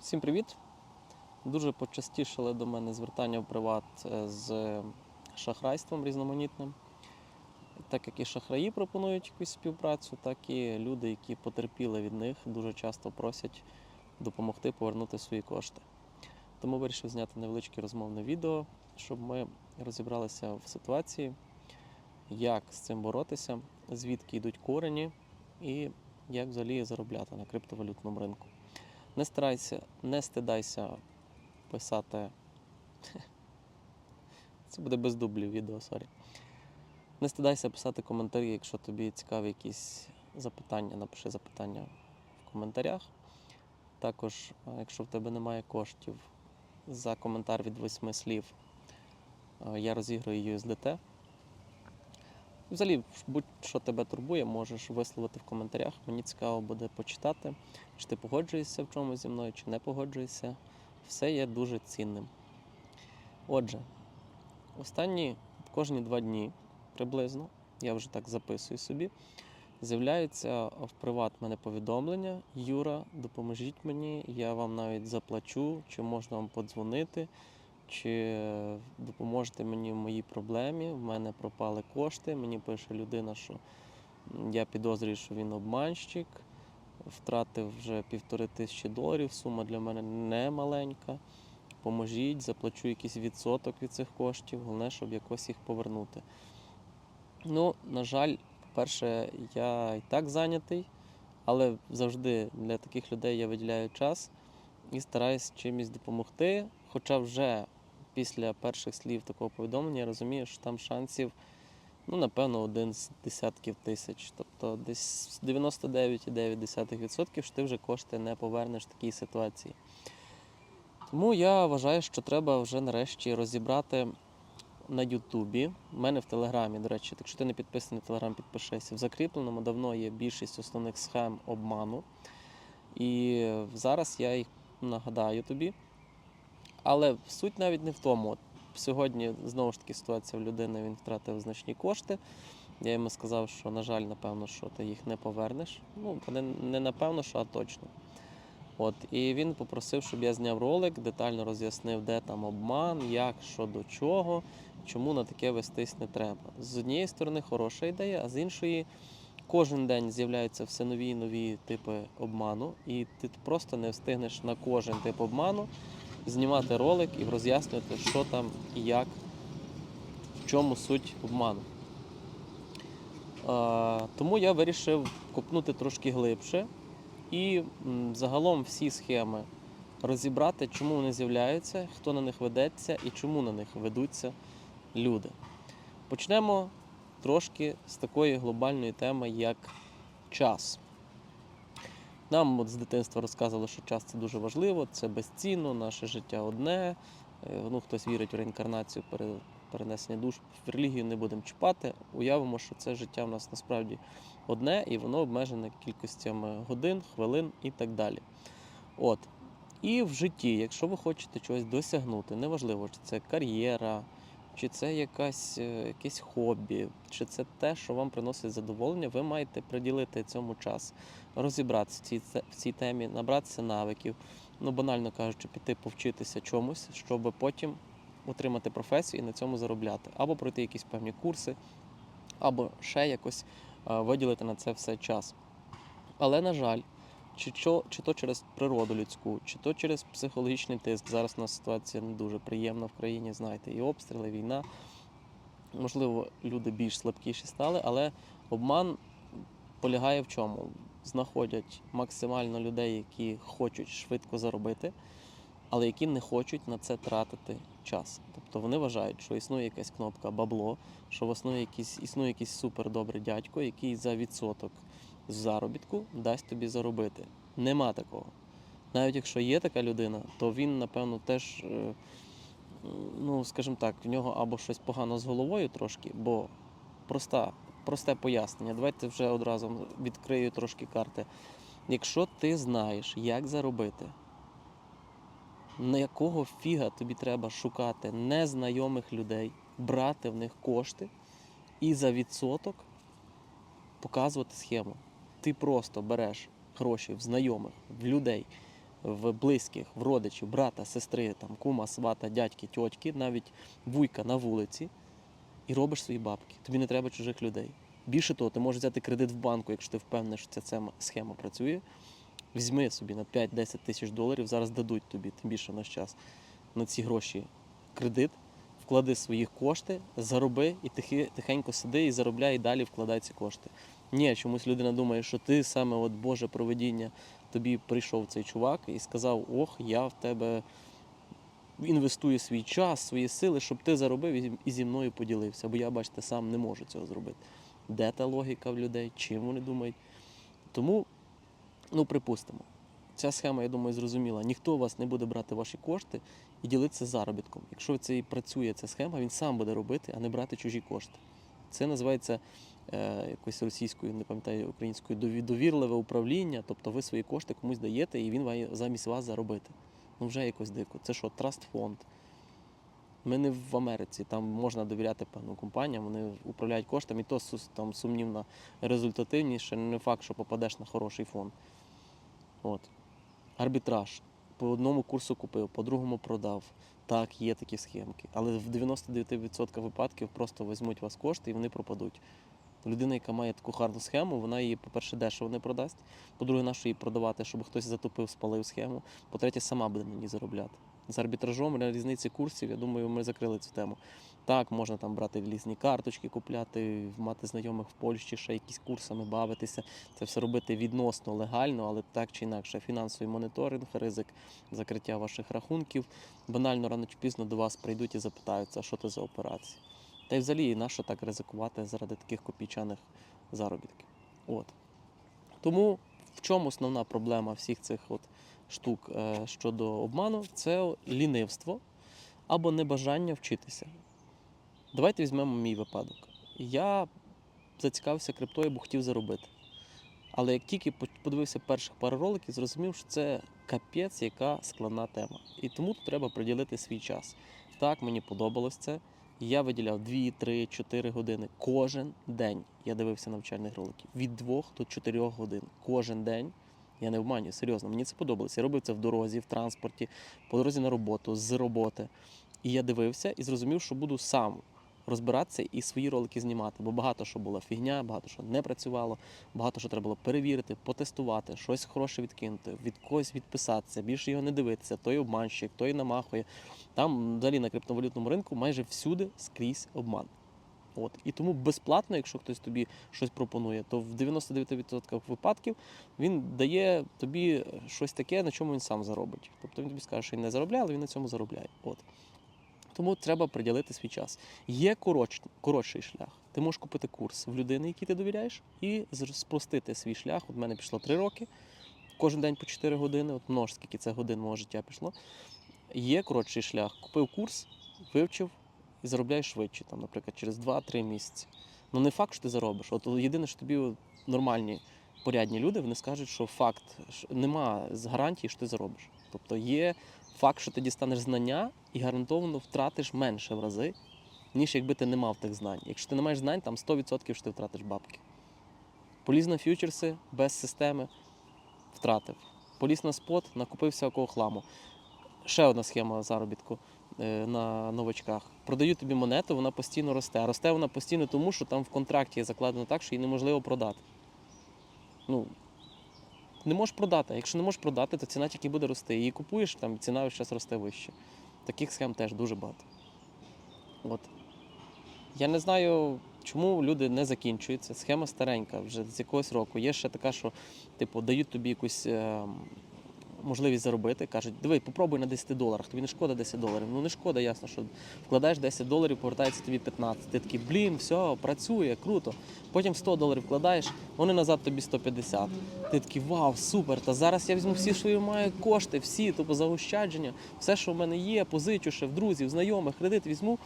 Всім привіт! Дуже почастішали до мене звертання в приват е, з шахрайством різноманітним. Так як і шахраї пропонують якусь співпрацю, так і люди, які потерпіли від них, дуже часто просять допомогти повернути свої кошти. Тому вирішив зняти невеличке розмовне відео, щоб ми розібралися в ситуації, як з цим боротися, звідки йдуть корені і як взагалі заробляти на криптовалютному ринку. Не старайся, не стидайся писати. Це буде без дублів відео, сорі. Не стидайся писати коментарі, якщо тобі цікаві якісь запитання, напиши запитання в коментарях. Також, якщо в тебе немає коштів, за коментар від восьми слів я розіграю USDT. Взагалі, будь-що тебе турбує, можеш висловити в коментарях. Мені цікаво буде почитати, чи ти погоджуєшся в чомусь зі мною, чи не погоджуєшся. Все є дуже цінним. Отже, останні кожні два дні приблизно, я вже так записую собі, з'являються в приват мене повідомлення. Юра, допоможіть мені, я вам навіть заплачу, чи можна вам подзвонити, чи допоможете мені в моїй проблемі. В мене пропали кошти. Мені пише людина, що я підозрюю, що він обманщик. Втратив вже півтори тисячі доларів. Сума для мене не маленька. Поможіть, заплачу якийсь відсоток від цих коштів. Головне, щоб якось їх повернути. Ну, на жаль, по-перше, я і так зайнятий, але завжди для таких людей я виділяю час і стараюсь чимось допомогти. Хоча вже після перших слів такого повідомлення я розумію, що там шансів, ну, напевно, один з десятків тисяч. Тобто десь 99,9% що ти вже кошти не повернеш в такій ситуації. Тому я вважаю, що треба вже нарешті розібрати на Ютубі. У мене в Телеграмі, до речі, якщо ти не підписаний в Телеграм, підпишися. В закріпленому давно є більшість основних схем обману. І зараз я їх нагадаю тобі. Але суть навіть не в тому. От сьогодні знову ж таки ситуація в людини, він втратив значні кошти. Я йому сказав, що, на жаль, напевно, що ти їх не повернеш. Ну, не, не напевно, що а точно. От, і він попросив, щоб я зняв ролик, детально роз'яснив, де там обман, як, що до чого, чому на таке вестись не треба. З однієї сторони, хороша ідея, а з іншої, кожен день з'являються все нові і нові типи обману, і ти просто не встигнеш на кожен тип обману знімати ролик і роз'яснювати, що там і як, в чому суть обману. Тому я вирішив копнути трошки глибше і загалом всі схеми розібрати, чому вони з'являються, хто на них ведеться і чому на них ведуться люди. Почнемо трошки з такої глобальної теми, як час. Нам от з дитинства розказували, що час це дуже важливо, це безцінно, наше життя одне. Е, Ну, хтось вірить в реінкарнацію, перенесення душ в релігію не будемо чіпати. Уявимо, що це життя в нас насправді одне і воно обмежене кількостями годин, хвилин і так далі. От. І в житті, якщо ви хочете чогось досягнути, неважливо, чи це кар'єра, чи це якась, е, якесь хобі, чи це те, що вам приносить задоволення, ви маєте приділити цьому час, розібратися в цій, в цій темі, набратися навиків, ну банально кажучи, піти повчитися чомусь, щоб потім отримати професію і на цьому заробляти, або пройти якісь певні курси, або ще якось е, виділити на це все час. Але, на жаль, чи, чо, чи то через природу людську, чи то через психологічний тиск. Зараз у нас ситуація не дуже приємна в країні, знаєте, і обстріли, війна. Можливо, люди більш слабкіші стали, але обман полягає в чому? Знаходять максимально людей, які хочуть швидко заробити, але які не хочуть на це тратити час. Тобто вони вважають, що існує якась кнопка бабло, що в основі якийсь, існує якийсь супердобрий дядько, який за відсоток з заробітку дасть тобі заробити. Нема такого. Навіть якщо є така людина, то він, напевно, теж, е, ну, скажімо так, в нього або щось погано з головою трошки, бо проста, просте пояснення. Давайте вже одразу відкрию трошки карти. Якщо ти знаєш, як заробити, на якого фіга тобі треба шукати незнайомих людей, брати в них кошти і за відсоток показувати схему. Ти просто береш гроші в знайомих, в людей, в близьких, в родичів, брата, сестри, там, кума, свата, дядьки, тьотьки, навіть вуйка на вулиці, і робиш свої бабки. Тобі не треба чужих людей. Більше того, ти можеш взяти кредит в банку, якщо ти впевнений, що ця цема- схема працює. Візьми собі на 5-10 тисяч доларів, зараз дадуть тобі, тим більше наш час, на ці гроші кредит, вклади свої кошти, зароби і тихи, тихенько сиди і заробляй і далі вкладай ці кошти. Ні, чомусь людина думає, що ти саме от Боже проведіння, тобі прийшов цей чувак і сказав: Ох, я в тебе інвестую свій час, свої сили, щоб ти заробив і- зі мною поділився. Бо я, бачите, сам не можу цього зробити. Де та логіка в людей, чим вони думають? Тому, ну, припустимо, ця схема, я думаю, зрозуміла. Ніхто у вас не буде брати ваші кошти і ділитися заробітком. Якщо це і працює ця схема, він сам буде робити, а не брати чужі кошти. Це називається е, якось російською, не пам'ятаю українською, дові- довірливе управління. Тобто ви свої кошти комусь даєте, і він має замість вас заробити. Ну вже якось дико. Це що, траст фонд? Ми не в Америці, там можна довіряти певним компаніям, вони управляють коштами, і то там сумнівна результативність, ще не факт, що попадеш на хороший фонд. От. Арбітраж. По одному курсу купив, по другому продав. Так, є такі схемки. Але в 99% випадків просто візьмуть вас кошти і вони пропадуть. Людина, яка має таку гарну схему, вона її, по-перше, дешево не продасть. По-друге, нащо її продавати, щоб хтось затопив, спалив схему. По-третє, сама буде на ній заробляти. З арбітражом на різниці курсів, я думаю, ми закрили цю тему. Так, можна там брати різні карточки, купляти, мати знайомих в Польщі, ще якісь курсами бавитися. Це все робити відносно легально, але так чи інакше, фінансовий моніторинг, ризик закриття ваших рахунків. Банально рано чи пізно до вас прийдуть і запитаються, що це за операції. Та й взагалі, на що так ризикувати заради таких копійчаних заробітків. От. Тому в чому основна проблема всіх цих от штук е, щодо обману це лінивство або небажання вчитися. Давайте візьмемо мій випадок. Я зацікавився криптою, бо хотів заробити. Але як тільки подивився перших пару роликів, зрозумів, що це капець, яка складна тема. І тому тут треба приділити свій час. Так, мені подобалось це. Я виділяв 2, 3, 4 години кожен день. Я дивився навчальних роликів від 2 до 4 годин. Кожен день. Я не обманюю, серйозно, мені це подобалося. Я робив це в дорозі, в транспорті, по дорозі на роботу, з роботи. І я дивився і зрозумів, що буду сам розбиратися і свої ролики знімати, бо багато що була фігня, багато що не працювало, багато що треба було перевірити, потестувати, щось хороше відкинути, від когось відписатися, більше його не дивитися, той обманщик, той намахує. Там взагалі на криптовалютному ринку майже всюди скрізь обман. От. І тому безплатно, якщо хтось тобі щось пропонує, то в 99% випадків він дає тобі щось таке, на чому він сам заробить. Тобто він тобі скаже, що він не заробляє, але він на цьому заробляє. От. Тому треба приділити свій час. Є короч, коротший шлях. Ти можеш купити курс в людини, якій ти довіряєш, і спростити свій шлях. От в мене пішло 3 роки, кожен день по 4 години, от множ, скільки це годин мого життя пішло. Є коротший шлях. Купив курс, вивчив і заробляєш швидше, там, наприклад, через 2-3 місяці. Ну не факт, що ти заробиш. От єдине, що тобі нормальні, порядні люди, вони скажуть, що факт що нема гарантії, що ти заробиш. Тобто є факт, що ти дістанеш знання і гарантовано втратиш менше в рази, ніж якби ти не мав тих знань. Якщо ти не маєш знань, там 100% що ти втратиш бабки. Поліз на фьючерси без системи, втратив. Поліз на спот, накупив всякого хламу. Ще одна схема заробітку е, на новачках. Продають тобі монету, вона постійно росте. Росте вона постійно тому, що там в контракті закладено так, що її неможливо продати. Ну, не можеш продати. Якщо не можеш продати, то ціна тільки буде рости. Її купуєш, там ціна зараз росте вище. Таких схем теж дуже багато. От. Я не знаю, чому люди не закінчуються. Схема старенька, вже з якогось року. Є ще така, що типу, дають тобі якусь е, можливість заробити. Кажуть, диви, попробуй на 10 доларах, тобі не шкода 10 доларів. Ну не шкода, ясно, що вкладаєш 10 доларів, повертається тобі 15. Ти такий, блін, все, працює, круто. Потім 100 доларів вкладаєш, вони назад тобі 150. Ти такий, вау, супер. Та зараз я візьму всі свої маю кошти, всі, тобто заощадження, все, що в мене є, позичу ще в друзів, знайомих, кредит візьму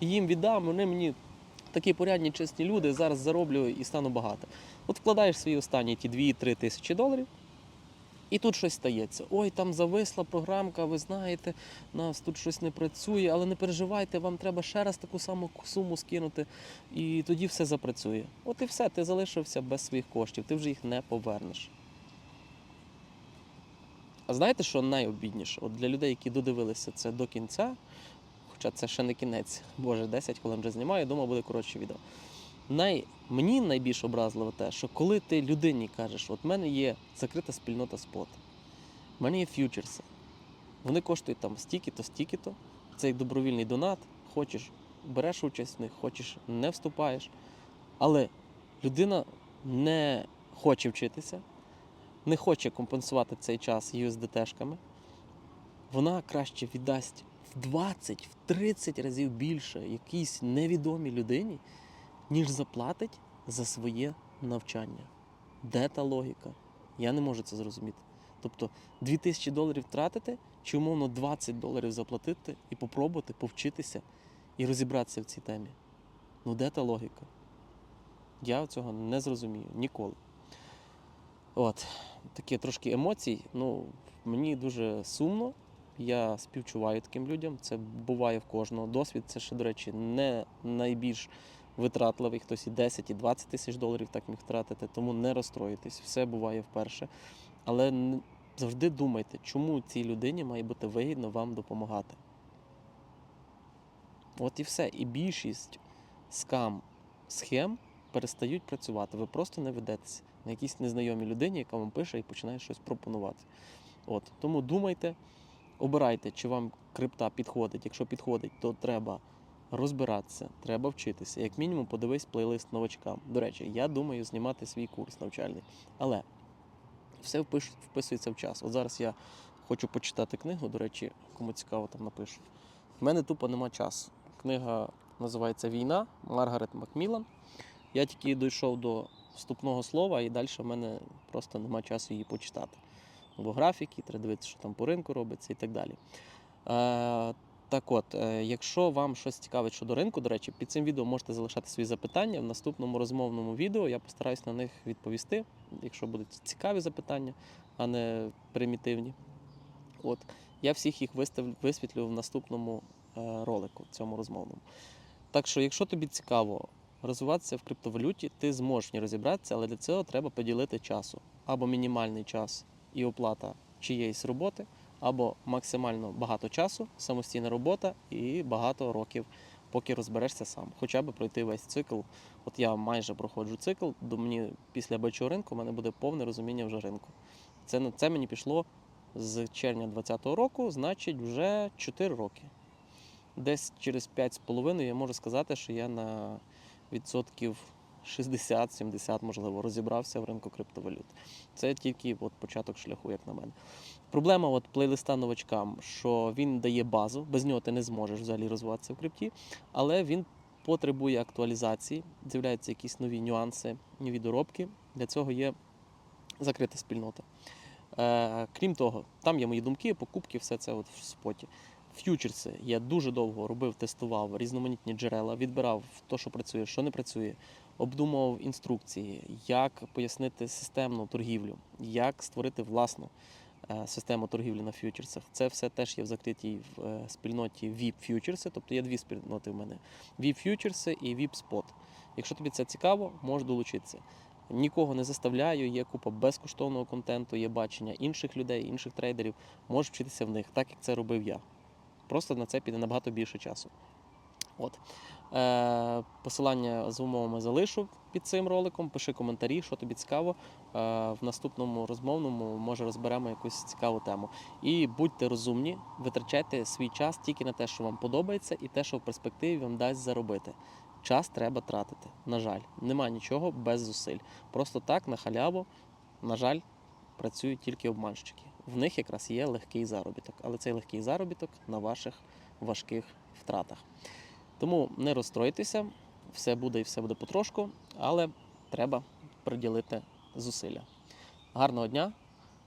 і їм віддам. Вони мені такі порядні, чесні люди, зараз зароблю і стану багато. От вкладаєш свої останні ті 2-3 тисячі доларів. І тут щось стається. Ой, там зависла програмка, ви знаєте, нас тут щось не працює, але не переживайте, вам треба ще раз таку саму суму скинути, і тоді все запрацює. От і все, ти залишився без своїх коштів, ти вже їх не повернеш. А знаєте, що найобідніше? От для людей, які додивилися це до кінця, хоча це ще не кінець, боже, 10 хвилин вже знімаю, думав, буде коротше відео. Най... Мені найбільш образливо те, що коли ти людині кажеш, от в мене є закрита спільнота спот, в мене є ф'ючерси, вони коштують там стільки-то, стільки-то, це як добровільний донат, хочеш береш участь в них, хочеш не вступаєш. Але людина не хоче вчитися, не хоче компенсувати цей час USDT-шками, вона краще віддасть в 20, в 30 разів більше якійсь невідомій людині, ніж заплатить за своє навчання. Де та логіка? Я не можу це зрозуміти. Тобто 2000 доларів тратити, чи умовно 20 доларів заплатити і попробувати повчитися і розібратися в цій темі. Ну де та логіка? Я цього не зрозумію ніколи. От, такі трошки емоцій. Ну, мені дуже сумно. Я співчуваю таким людям. Це буває в кожного. Досвід це ще, до речі, не найбільш витратливий. Хтось і 10, і 20 тисяч доларів так міг втратити, тому не розстроїтесь. Все буває вперше. Але завжди думайте, чому цій людині має бути вигідно вам допомагати. От і все. І більшість скам схем перестають працювати. Ви просто не ведетеся на якійсь незнайомій людині, яка вам пише і починає щось пропонувати. От. Тому думайте, обирайте, чи вам крипта підходить. Якщо підходить, то треба розбиратися, треба вчитися. Як мінімум, подивись плейлист новачкам. До речі, я думаю знімати свій курс навчальний. Але все вписується в час. От зараз я хочу почитати книгу, до речі, кому цікаво, там напишу. В мене тупо нема часу. Книга називається Війна Маргарет Макмілан. Я тільки дійшов до вступного слова, і далі в мене просто нема часу її почитати. Бо графіки, треба дивитися, що там по ринку робиться і так далі. Так от, е, якщо вам щось цікавить щодо ринку, до речі, під цим відео можете залишати свої запитання. В наступному розмовному відео я постараюсь на них відповісти, якщо будуть цікаві запитання, а не примітивні. От. Я всіх їх вистав, висвітлю в наступному е, ролику, цьому розмовному. Так що, якщо тобі цікаво розвиватися в криптовалюті, ти зможеш в розібратися, але для цього треба поділити часу. Або мінімальний час і оплата чиєїсь роботи, або максимально багато часу, самостійна робота і багато років, поки розберешся сам. Хоча б пройти весь цикл. От я майже проходжу цикл, до мені після бачого ринку в мене буде повне розуміння вже ринку. Це, це мені пішло з червня 2020 року, значить, вже 4 роки. Десь через 5,5 я можу сказати, що я на відсотків 60-70, можливо, розібрався в ринку криптовалют. Це тільки от початок шляху, як на мене. Проблема от плейлиста новачкам, що він дає базу, без нього ти не зможеш взагалі розвиватися в крипті, але він потребує актуалізації, з'являються якісь нові нюанси, нові доробки. Для цього є закрита спільнота. Е, крім того, там є мої думки, покупки, все це от в споті. Ф'ючерси я дуже довго робив, тестував різноманітні джерела, відбирав то, що працює, що не працює, обдумував інструкції, як пояснити системну торгівлю, як створити власну е, систему торгівлі на ф'ючерсах. Це все теж є в закритій в, е, спільноті VIP ф'ючерси, тобто є дві спільноти в мене: VIP ф'ючерси і VIP Spot. Якщо тобі це цікаво, можеш долучитися. Нікого не заставляю, є купа безкоштовного контенту, є бачення інших людей, інших трейдерів. Можеш вчитися в них, так як це робив я. Просто на це піде набагато більше часу. От. Е, посилання з умовами залишу під цим роликом. Пиши коментарі, що тобі цікаво. Е, в наступному розмовному може розберемо якусь цікаву тему. І будьте розумні, витрачайте свій час тільки на те, що вам подобається, і те, що в перспективі вам дасть заробити. Час треба тратити. На жаль, нема нічого без зусиль. Просто так, на халяву, на жаль, працюють тільки обманщики. В них якраз є легкий заробіток, але цей легкий заробіток на ваших важких втратах. Тому не розстройтеся, все буде і все буде потрошку, але треба приділити зусилля. Гарного дня!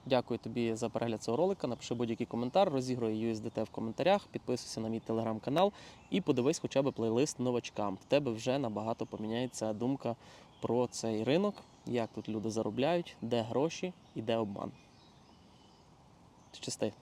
Дякую тобі за перегляд цього ролика. Напиши будь-який коментар, розігруй USDT в коментарях, підписуйся на мій телеграм-канал і подивись хоча б плейлист новачкам. В тебе вже набагато поміняється думка про цей ринок, як тут люди заробляють, де гроші і де обман. Щасти!